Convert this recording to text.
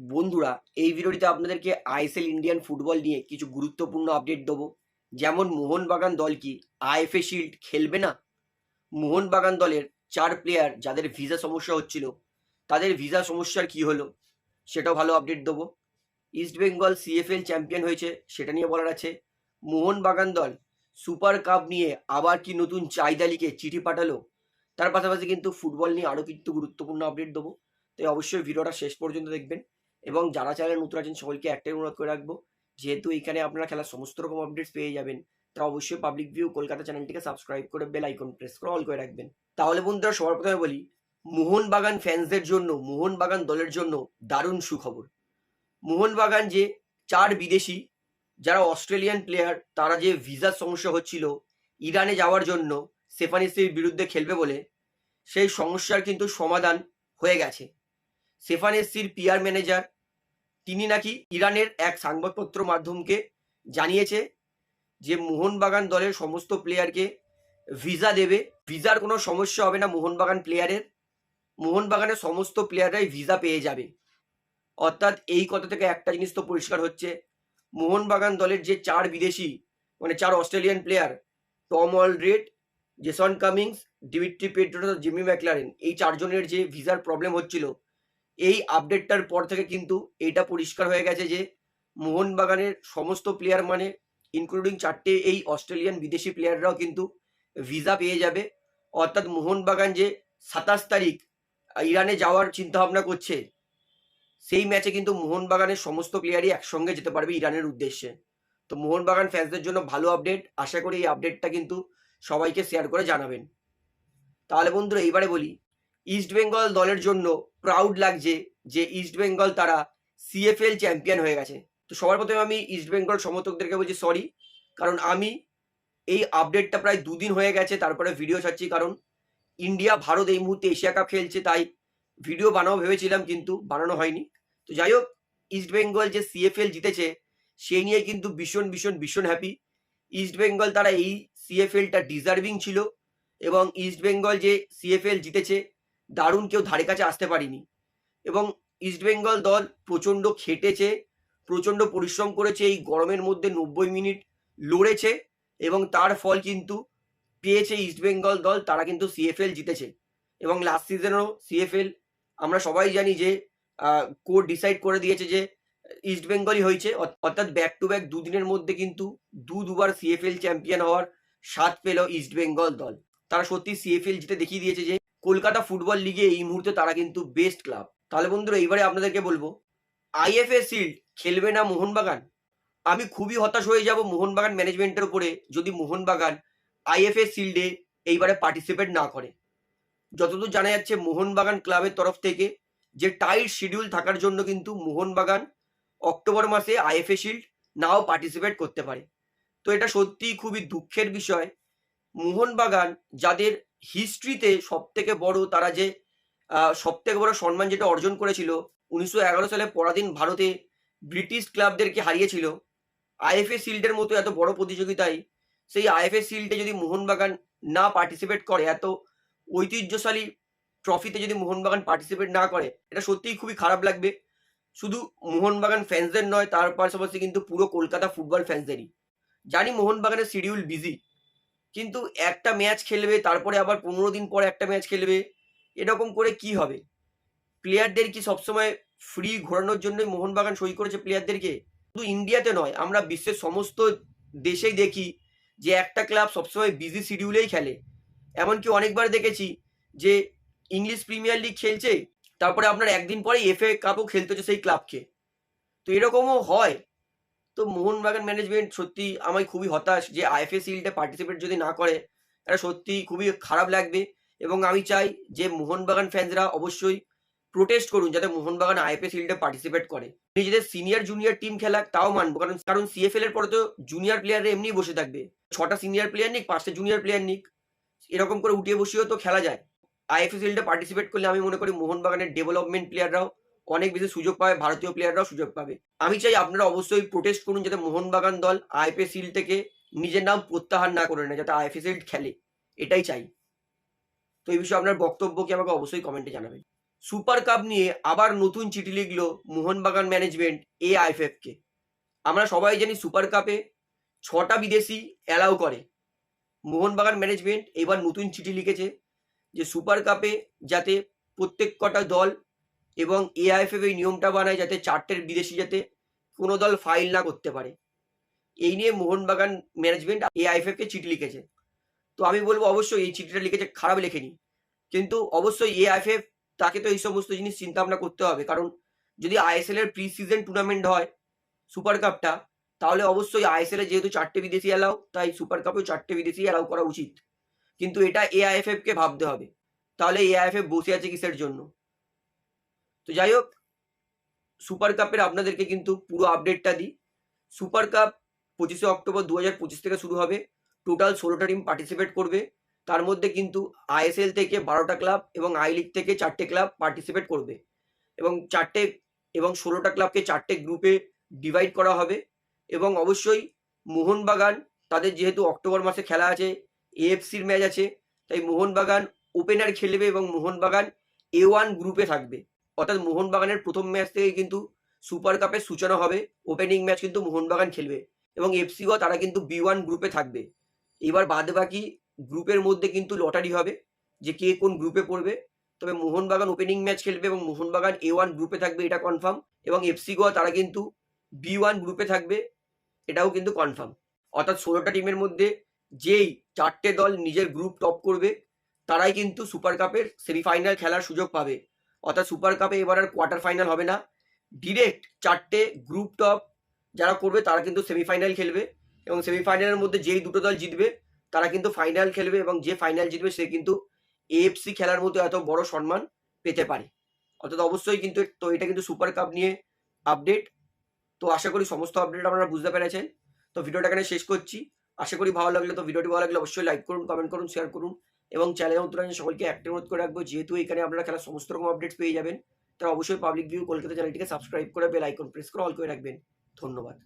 বন্ধুরা, এই ভিডিওটিতে আপনাদেরকে আইএসএল ইন্ডিয়ান ফুটবল নিয়ে কিছু গুরুত্বপূর্ণ আপডেট দেবো। যেমন মোহনবাগান দল কি আইএফএ শিল্ড খেলবে না? মোহনবাগান দলের চার প্লেয়ার যাদের ভিসা সমস্যা হচ্ছিল, তাদের ভিসা সমস্যার কি হলো সেটাও ভালো আপডেট দেবো। ইস্ট বেঙ্গল সিএফএল চ্যাম্পিয়ন হয়েছে, সেটা নিয়ে বলার আছে। মোহনবাগান দল সুপার কাপ নিয়ে আবার কি নতুন চাহিদা লিখে চিঠি পাঠালো? তার পাশাপাশি কিন্তু ফুটবল নিয়ে আরও কিছু গুরুত্বপূর্ণ আপডেট দেবো। তাই অবশ্যই ভিডিওটা শেষ পর্যন্ত দেখবেন। এবং যারা চ্যানেল নতুন আছেন সকলকে একটাই অনুরোধ করে রাখব, যেহেতু এখানে আপনারা খেলার সমস্ত রকম আপডেটস পেয়ে যাবেন তারা অবশ্যই পাবলিক ভিউ কলকাতা চ্যানেলটিকে সাবস্ক্রাইব করে বেল আইকন প্রেস করে অল করে রাখবেন। তাহলে বন্ধুরা সবার প্রথমে বলি, মোহনবাগান ফ্যান্সদের জন্য, মোহনবাগান দলের জন্য দারুণ সুখবর। মোহনবাগান যে চার বিদেশি, যারা অস্ট্রেলিয়ান প্লেয়ার তারা যে ভিসার সমস্যা হচ্ছিল, ইরানে যাওয়ার জন্য সেফানিসির বিরুদ্ধে খেলবে বলে, সেই সমস্যার কিন্তু সমাধান হয়ে গেছে। সেফানেসির পিআর ম্যানেজার তিনি নাকি ইরানের এক সংবাদপত্র মাধ্যমকে জানিয়েছে যে মোহনবাগান দলের সমস্ত প্লেয়ারকে ভিসা দেবে। ভিসার কোনো সমস্যা হবে না মোহনবাগান প্লেয়ারের। মোহনবাগানের সমস্ত প্লেয়াররাই ভিসা পেয়ে যাবে। অর্থাৎ এই কথা থেকে একটা জিনিস তো পরিষ্কার হচ্ছে। মোহনবাগান দলের যে চার বিদেশি মানে চার Australian player, Tom Aldred Jason Cummings, Dimitri Pedro Jimmy McLaren, এই চারজনের যে ভিসার প্রবলেম হচ্ছিল এই আপডেটটার পর থেকে কিন্তু এটা পরিষ্কার হয়ে গেছে যে মোহনবাগানের সমস্ত প্লেয়ার মানে ইনক্লুডিং চারটে এই অস্ট্রেলিয়ান বিদেশি প্লেয়াররাও কিন্তু ভিসা পেয়ে যাবে। অর্থাৎ মোহনবাগান যে সাতাশ তারিখ ইরানে যাওয়ার চিন্তা ভাবনা করছে, সেই ম্যাচে কিন্তু মোহনবাগানের সমস্ত প্লেয়ারই একসঙ্গে যেতে পারবে ইরানের উদ্দেশ্যে। তো মোহনবাগান ফ্যান্সদের জন্য ভালো আপডেট আশা করি এই আপডেটটা কিন্তু সবাইকে শেয়ার করে জানাবেন। তাহলে বন্ধুরা, এইবারে বলি ইস্ট বেঙ্গল দলের জন্য প্রাউড লাগছে যে ইস্ট বেঙ্গল তারা সিএফএল চ্যাম্পিয়ন হয়ে গেছে। তো সবার প্রথমে আমি ইস্ট বেঙ্গল সমর্থকদেরকে বলছি সরি কারণ আমি এই আপডেটটা প্রায় দুদিন হয়ে গেছে, তারপরে ভিডিও ছাড়ছি কারণ ইন্ডিয়া ভারত এই মুহূর্তে এশিয়া কাপ খেলছে, তাই ভিডিও বানাবো ভেবেছিলাম কিন্তু বানানো হয়নি। তো যাই হোক ইস্ট বেঙ্গল যে সিএফএল জিতেছে সেই নিয়ে কিন্তু ভীষণ ভীষণ ভীষণ হ্যাপি ইস্ট বেঙ্গল তারা এই সিএফএলটা ডিজার্ভিং ছিল এবং ইস্ট বেঙ্গল যে সিএফএল জিতেছে দারুণ কেউ ধারে কাছে আসতে পারিনি। এবং ইস্টবেঙ্গল দল প্রচণ্ড খেটেছে, প্রচণ্ড পরিশ্রম করেছে, এই গরমের মধ্যে নব্বই মিনিট লড়েছে এবং তার ফল কিন্তু পেয়েছে ইস্টবেঙ্গল দল, তারা কিন্তু সিএফএল জিতেছে। এবং লাস্ট সিজনেও সিএফএল আমরা সবাই জানি যে কোর্ট ডিসাইড করে দিয়েছে যে ইস্টবেঙ্গলই হয়েছে অর্থাৎ ব্যাক টু ব্যাক দুদিনের মধ্যে কিন্তু দু দুবার সিএফএল চ্যাম্পিয়ন হওয়ার স্বাদ পেল ইস্টবেঙ্গল দল। তারা সত্যি সিএফএল জিতে দেখিয়ে দিয়েছে যে কলকাতা ফুটবল লিগে এই মুহূর্তে তারা কিন্তু বেস্ট ক্লাব তাহলে বন্ধুরা এইবারে আপনাদেরকে বলব আইএফএ শিল্ড খেলবে না মোহনবাগান? আমি খুবই হতাশ হয়ে যাব মোহনবাগান ম্যানেজমেন্টের উপরে যদি মোহনবাগান আইএফএ শিল্ডে এইবারে পার্টিসিপেট না করে। যতদূর জানা যাচ্ছে, মোহনবাগান ক্লাবের তরফ থেকে যে টাইট শিডিউল থাকার জন্য কিন্তু মোহনবাগান অক্টোবর মাসে আইএফএ শিল্ড নাও পার্টিসিপেট করতে পারে। তো এটা সত্যিই খুবই দুঃখের বিষয়। মোহনবাগান যাদের হিস্ট্রিতে সব থেকে বড় তারা যে সব থেকে বড় সম্মান যেটা অর্জন করেছিল, উনিশশো এগারো সালে পরাধীন ভারতে ব্রিটিশ ক্লাবদেরকে হারিয়েছিল। আইএফএ শিল্ডের মতো এত বড় প্রতিযোগিতায় সেই আইএফএ শিল্ডে যদি মোহনবাগান না পার্টিসিপেট করে, এত ঐতিহ্যশালী ট্রফিতে যদি মোহনবাগান পার্টিসিপেট না করে, এটা সত্যিই খুবই খারাপ লাগবে। শুধু মোহনবাগান ফ্যান্সদের নয়, তার পাশাপাশি কিন্তু পুরো কলকাতা ফুটবল ফ্যান্সদেরই জানি মোহনবাগানের শিডিউল বিজি কিন্তু একটা ম্যাচ খেলবে, তারপরে আবার পনেরো দিন পর একটা ম্যাচ খেলবে, এরকম করে কি হবে? প্লেয়ারদের কি সবসময় ফ্রি ঘোরানোর জন্যই মোহনবাগান সই করেছে প্লেয়ারদেরকে শুধু ইন্ডিয়াতে নয়, আমরা বিশ্বের সমস্ত দেশেই দেখি যে একটা ক্লাব সবসময় বিজি শিডিউলেই খেলে। এমনকি অনেকবার দেখেছি যে ইংলিশ প্রিমিয়ার লিগ খেলছে, তারপরে আপনার একদিন পরে এফ এ কাপও খেলতে হচ্ছে সেই ক্লাবকে তো এরকমও হয়। তো মোহনবাগান ম্যানেজমেন্ট সত্যি আমায় খুবই হতাশ যে আইএফএ শিল্ডে পার্টিসিপেট যদি না করে এটা সত্যি খুবই খারাপ লাগবে। এবং আমি চাই যে মোহনবাগান ফ্যান্সরা অবশ্যই প্রোটেস্ট করুন যাতে মোহনবাগান আইএফএ শিল্ডে পার্টিসিপেট করে। নিজেদের সিনিয়র জুনিয়র টিম খেলা তাও মানবো, কারণ কারণ সিএফএল এর পরে তো জুনিয়র প্লেয়াররা এমনি বসে থাকবে। ছটা সিনিয়র প্লেয়ার নিক, পাঁচটা জুনিয়র প্লেয়ার নিক, এরকম করে উঠিয়ে বসিয়েও তো খেলা যায়। আইএফএ শিল্ডে পার্টিসিপেট করলে আমি মনে করি মোহনবাগানের ডেভেলপমেন্ট প্লেয়াররাও অনেক বেশি সুযোগ পাবে, ভারতীয় প্লেয়াররাও সুযোগ পাবে। আমি চাই আপনারা অবশ্যই প্রোটেস্ট করুন যাতে মোহনবাগান দল আইপিএ থেকে নিজের নাম প্রত্যাহার না করে নেয়, যাতে শিল্ড খেলে। এটাই চাই। তো এই বিষয়ে আপনার বক্তব্য কি আমাকে অবশ্যই কমেন্টে জানাবেন। সুপার কাপ নিয়ে আবার নতুন চিঠি লিখলো মোহনবাগান ম্যানেজমেন্ট এআইএফএফকে আমরা সবাই জানি সুপার কাপে ছটা বিদেশি অ্যালাউ করে। মোহনবাগান ম্যানেজমেন্ট এবার নতুন চিঠি লিখেছে যে সুপার কাপে যাতে প্রত্যেক কটা দল এবং এআইএফএফ এই নিয়মটা বানায় যাতে চারটের বিদেশি যাতে কোনো দল ফাইল না করতে পারে। এই নিয়ে মোহনবাগান ম্যানেজমেন্ট এআইএফএফকে চিঠি লিখেছে। তো আমি বলব অবশ্যই এই চিঠিটা লিখেছে, খারাপ লেখেনি। কিন্তু অবশ্যই এআইএফএফ তাকে তো এই সমস্ত জিনিস চিন্তা ভাবনা করতে হবে। কারণ যদি আইএসএল এর প্রি সিজন টুর্নামেন্ট হয় সুপার কাপটা তাহলে অবশ্যই আইএসএল যেহেতু চারটে বিদেশি অ্যালাউ তাই সুপার কাপেও চারটে বিদেশি অ্যালাউ করা উচিত। কিন্তু এটা এআইএফএফ কে ভাবতে হবে। তাহলে এআইএফএফ বসে আছে কিসের জন্য? তো যাই হোক সুপার কাপের আপনাদেরকে কিন্তু পুরো আপডেটটা দিই। সুপার কাপ পঁচিশে অক্টোবর দু হাজার পঁচিশ থেকে শুরু হবে। টোটাল ষোলোটা টিম পার্টিসিপেট করবে। তার মধ্যে কিন্তু আইএসএল থেকে বারোটা ক্লাব এবং আই লিগ থেকে চারটে ক্লাব পার্টিসিপেট করবে। এবং চারটে এবং ষোলোটা ক্লাবকে চারটে গ্রুপে ডিভাইড করা হবে। এবং অবশ্যই মোহনবাগান, তাদের যেহেতু অক্টোবর মাসে খেলা আছে এএফসির ম্যাচ আছে, তাই মোহনবাগান ওপেনার খেলবে এবং মোহনবাগান এ ওয়ান গ্রুপে থাকবে। অর্থাৎ মোহনবাগানের প্রথম ম্যাচ থেকে কিন্তু সুপার কাপের সূচনা হবে। ওপেনিং ম্যাচ কিন্তু মোহনবাগান খেলবে এবং এফসিও তারা কিন্তু বি ওয়ান গ্রুপে থাকবে। এবার বাদ বাকি গ্রুপের মধ্যে কিন্তু লটারি হবে যে কে কোন গ্রুপে পড়বে। তবে মোহনবাগান ওপেনিং ম্যাচ খেলবে এবং মোহনবাগান এ ওয়ান গ্রুপে থাকবে এটা কনফার্ম এবং এফসি গোয়া তারা কিন্তু বি ওয়ান গ্রুপে থাকবে এটাও কিন্তু কনফার্ম অর্থাৎ ষোলোটা টিমের মধ্যে যেই চারটে দল নিজের গ্রুপ টপ করবে, তারাই কিন্তু সুপার কাপের সেমিফাইনাল খেলার সুযোগ পাবে। অর্থাৎ সুপার কাপে এবার আর কোয়ার্টার ফাইনাল হবে না। ডিরেক্ট চারটে গ্রুপ টপ যারা করবে তারা কিন্তু সেমিফাইনাল খেলবে এবং সেমিফাইনালের মধ্যে যেই দুটো দল জিতবে তারা কিন্তু ফাইনাল খেলবে এবং যে ফাইনাল জিতবে সে কিন্তু এএফসি খেলার মতো এত বড় সম্মান পেতে পারে। অর্থাৎ অবশ্যই কিন্তু তো এটা কিন্তু সুপার কাপ নিয়ে আপডেট তো আশা করি সমস্ত আপডেট আপনারা বুঝতে পেরেছেন। তো ভিডিওটা এখানে শেষ করছি। আশা করি ভালো লাগলে তো ভিডিওটি ভালো লাগলে অবশ্যই লাইক করুন কমেন্ট করুন শেয়ার করুন। এবং চ্যানেলের মতো সকলকে একটা অনুরোধ করে রাখব, যেহেতু এখানে আপনারা খেলার সমস্ত রকম আপডেটস পেয়ে যাবেন তারা অবশ্যই পাবলিক ভিউ কলকাতা চ্যানেলটিকে সাবস্ক্রাইব করে বেল আইকন প্রেস করে অল করে রাখবেন। ধন্যবাদ।